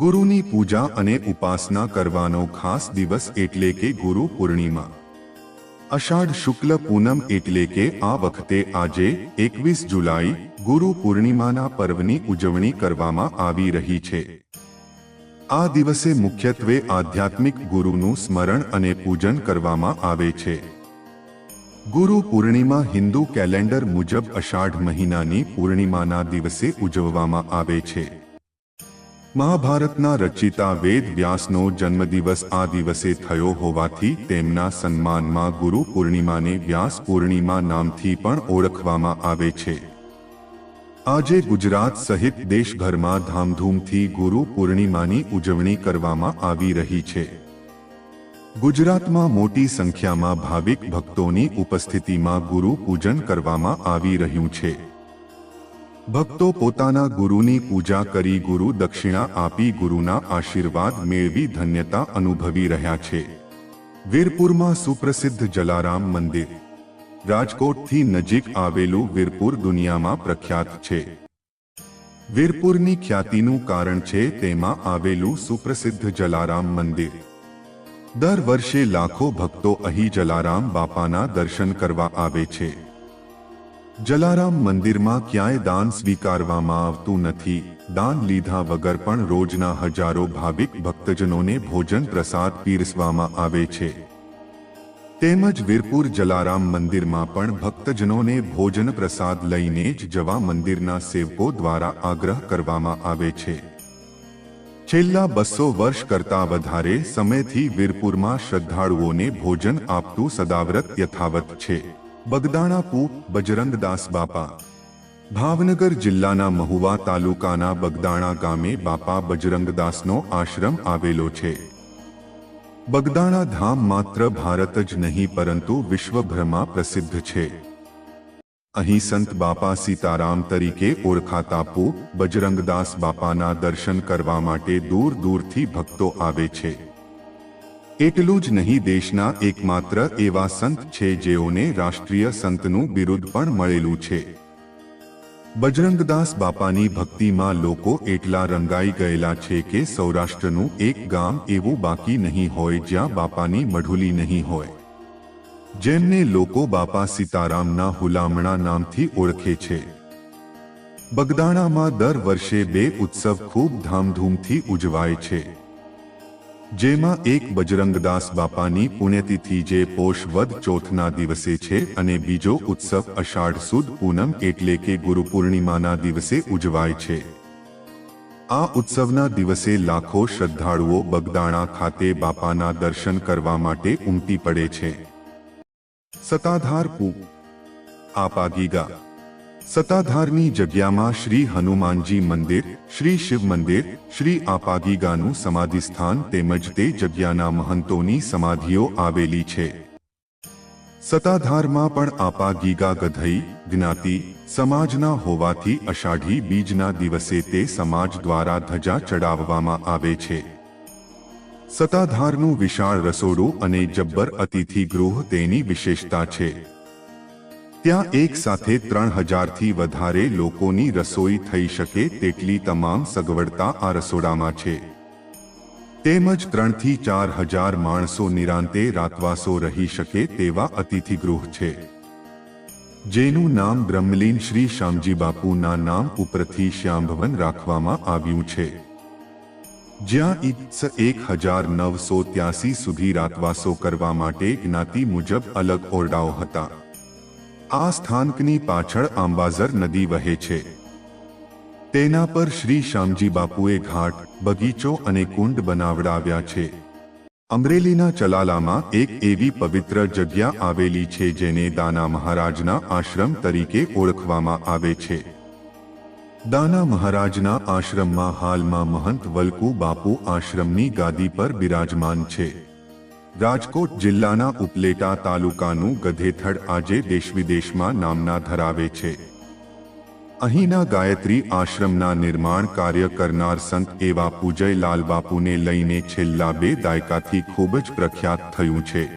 ગુરુની પૂજા અને ઉપાસના કરવાનો ખાસ દિવસ એટલે કે ગુરુ પૂર્ણિમા. અષાઢ શુક્લ પૂનમ એટલે કે આ વખતે આજે, એકવીસ જુલાઈ, ગુરુ પૂર્ણિમાના પર્વની ઉજવણી કરવામાં આવી રહી છે. આ દિવસે મુખ્યત્વે આધ્યાત્મિક ગુરુનું સ્મરણ અને પૂજન કરવામાં આવે છે. ગુરુ પૂર્ણિમા હિન્દુ કેલેન્ડર મુજબ અષાઢ મહિનાની પૂર્ણિમાના દિવસે ઉજવવામાં આવે છે. મહાભારતના રચિતા વેદ વ્યાસનો જન્મદિવસ આ દિવસે થયો હોવાથી તેમના સન્માનમાં ગુરુ પૂર્ણિમાને વ્યાસ પૂર્ણિમા નામથી પણ ઓળખવામાં આવે છે. આજે ગુજરાત સહિત દેશભરમાં ધામધૂમથી ગુરુ પૂર્ણિમાની ઉજવણી કરવામાં આવી રહી છે. ગુજરાતમાં મોટી સંખ્યામાં ભાવિક ભક્તોની ઉપસ્થિતિમાં ગુરુ પૂજન કરવામાં આવી રહ્યું છે. ભક્તો પોતાના ગુરુની પૂજા કરી ગુરુ દક્ષિણા આપી ગુરુના આશીર્વાદ મેળવી ધન્યતા અનુભવી રહ્યા છે. વીરપુરમાં સુપ્રસિદ્ધ જલારામ મંદિર. રાજકોટથી નજીક આવેલું વીરપુર દુનિયામાં પ્રખ્યાત છે. વીરપુરની ખ્યાતિનું કારણ છે તેમાં આવેલું સુપ્રસિદ્ધ જલારામ મંદિર. દર વર્ષે લાખો ભક્તો અહીં જલારામ બાપાના દર્શન કરવા આવે છે. જલારામ મંદિરમાં ક્યાંય દાન સ્વીકારવામાં આવતું નથી. દાન લીધા વગર પણ રોજના હજારો ભાવિક ભક્તજનોને ભોજન પ્રસાદ પીરસવામાં આવે છે. તેમજ વીરપુર જલારામ મંદિરમાં પણ ભક્તજનોને ભોજન પ્રસાદ લઈને જ જવા મંદિરના સેવકો દ્વારા આગ્રહ કરવામાં આવે છે. છેલ્લા બસો વર્ષ કરતા વધારે સમયથી વીરપુરમાં શ્રદ્ધાળુઓને ભોજન આપતું સદાવ્રત યથાવત છે. બગદાણાપુ બજરંગદાસ બાપા. ભાવનગર જિલ્લાના મહુવા તાલુકાના બગદાણા ગામે બાપા બજરંગદાસનો આશ્રમ આવેલો છે. બગદાણા ધામ માત્ર ભારત જ નહીં, પરંતુ વિશ્વભરમાં પ્રસિદ્ધ છે. અહીં સંત બાપા સીતારામ તરીકે ઓળખાતા પૂ, બજરંગદાસ બાપાના દર્શન કરવા માટે દૂર દૂરથી ભક્તો આવે છે. એટલું જ નહીં, દેશના એકમાત્ર એવા સંત છે જેઓને રાષ્ટ્રીય સંતનું બિરુદ પણ મળેલું છે. બજરંગદાસ બાપાની ભક્તિમાં લોકો એટલા રંગાઈ ગયેલા છે કે સૌરાષ્ટ્રનું એક ગામ એવું બાકી નહીં હોય જ્યાં બાપાની મઢુલી નહીં હોય. જેમને લોકો બાપા સીતારામના હુલામણા નામથી ઓળખે છે. બગદાણામાં દર વર્ષે બે ઉત્સવ ખૂબ ધામધૂમથી ઉજવાય છે. જેમાં એક બજરંગદાસ બાપાની પુણ્યતિથિ જે પોષ વદ ચોથના દિવસે છે અને બીજો ઉત્સવ અષાઢ સુદ પૂનમ એટલે કે ગુરુ પૂર્ણિમાના દિવસે ઉજવાય છે. આ ઉત્સવના દિવસે લાખો શ્રદ્ધાળુઓ બગદાણા ખાતે બાપાના દર્શન કરવા માટે ઉમટી પડે છે. સતાધાર પૂ આપાગીગા. સત્તાધારની જગ્યામાં શ્રી હનુમાનજી મંદિર, શ્રી શિવ મંદિર, શ્રી આપાગીગાનું સમાધિ સ્થાન તેમજ તે જગ્યાના મહંતોની સમાધિઓ આવેલી છે. સત્તાધારમાં પણ આપાગીગા ગધઈ, જ્ઞાતિ, સમાજના હોવાથી અષાઢી બીજના દિવસે તે સમાજ દ્વારા ધજા ચડાવવામાં આવે છે. સત્તાધારનું વિશાળ રસોડું અને જબ્બર અતિથિ ગૃહ તેની વિશેષતા છે. ત્યાં એક સાથે ત્રણ હજારથી વધારે લોકોની રસોઈ થઈ શકે તેટલી તમામ સગવડતા આ રસોડામાં છે. તેમજ ત્રણથી ચાર હજાર માણસો નિરાંતે રાતવાસો રહી શકે તેવા અતિથિગૃહ છે. જેનું નામ બ્રહ્મલીન શ્રી શ્યામજી બાપુના નામ ઉપરથી શ્યામભવન રાખવામાં આવ્યું છે. જ્યાં ઇત્સ એક હજાર નવસો ત્યાસી સુધી રાતવાસો કરવા માટે જ્ઞાતિ મુજબ અલગ ઓરડાઓ હતા. આ સ્થાનકની પાછળ આંબાઝર નદી વહે છે. તેના પર શ્રી શ્યામજી બાપુએ ઘાટ, બગીચો અને કુંડ બનાવડાવ્યા છે. અમરેલીના ચલાલામાં એક એવી પવિત્ર જગ્યા આવેલી છે જેને દાના મહારાજના આશ્રમ તરીકે ઓળખવામાં આવે છે. દાના મહારાજના આશ્રમમાં હાલમાં મહંત વલકુ બાપુ આશ્રમની ગાદી પર બિરાજમાન છે. રાજકોટ જિલ્લાના ઉપલેટા તાલુકાનું ગધેથડ આજે દેશ વિદેશમાં નામના ધરાવે છે. અહીંના ગાયત્રી આશ્રમના નિર્માણ કાર્ય કરનાર સંત એવા પૂજય લાલ બાપુને લઈને છેલ્લા બે દાયકાથી ખૂબ જ પ્રખ્યાત થયું છે.